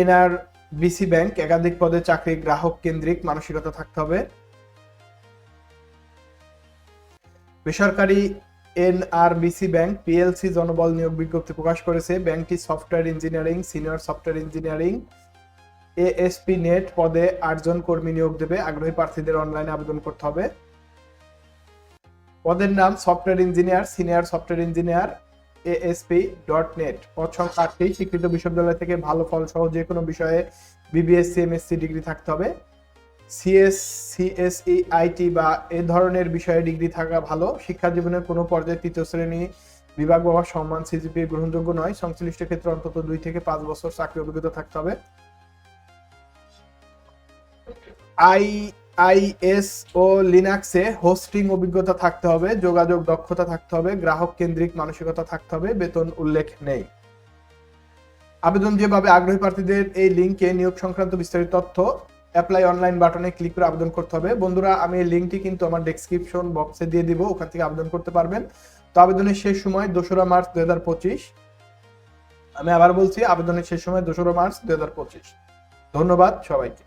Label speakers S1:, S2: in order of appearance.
S1: NR BC bank একাধিক পদে চাকরি, গ্রাহক কেন্দ্রিক মানসিকতা থাকতে হবে। বেসরকারি এনআরবিসি ব্যাংক পিএলসি জনবল নিয়োগ বিজ্ঞপ্তি প্রকাশ করেছে। ব্যাংকটি software engineering, senior software engineering, ASP net পদে আটজন কর্মী নিয়োগ দেবে। আগ্রহী প্রার্থীদের অনলাইনে আবেদন করতে হবে। পদের নাম software engineer, senior software engineer ASP dot net সংখ্যা আটটি স্বীকৃত বিশ্ববিদ্যালয় থেকে ভালো ফল সহ যে কোনো বিষয়ে বিবিএস সিএমএসসি ডিগ্রি থাকতে হবে। সিএস সিএসই আইটি বা এ ধরনের বিষয়ে ডিগ্রি থাকা ভালো। শিক্ষা জীবনের কোনো পর্যায়ে তৃতীয় শ্রেণি বিভাগ বা সম্মান সিজিপি গ্রহণযোগ্য নয়। সংশ্লিষ্ট ক্ষেত্রে অন্তত দুই থেকে পাঁচ বছর চাকরি অভিজ্ঞতা থাকতে হবে। আই আইএস ও লিনাক্সে হোস্টিং অভিজ্ঞতা থাকতে হবে, যোগাযোগ দক্ষতা থাকতে হবে, গ্রাহক কেন্দ্রিক মানসিকতা থাকতে হবে, বেতন উল্লেখ নেই। আবেদন যেভাবে আগ্রহী প্রার্থীদের এই লিঙ্কে নিয়োগ সংক্রান্ত বিস্তারিত তথ্য অ্যাপ্লাই অনলাইন বাটনে ক্লিক করে আবেদন করতে হবে। বন্ধুরা, আমি এই লিঙ্কটি কিন্তু আমার ডেসক্রিপশন বক্সে দিয়ে দিব, ওখান থেকে আবেদন করতে পারবেন। তো আবেদনের শেষ সময় দোসরা মার্চ দুই হাজার পঁচিশ। আমি আবার বলছি, আবেদনের শেষ সময় দোসরা মার্চ দুই হাজার পঁচিশ। ধন্যবাদ সবাইকে।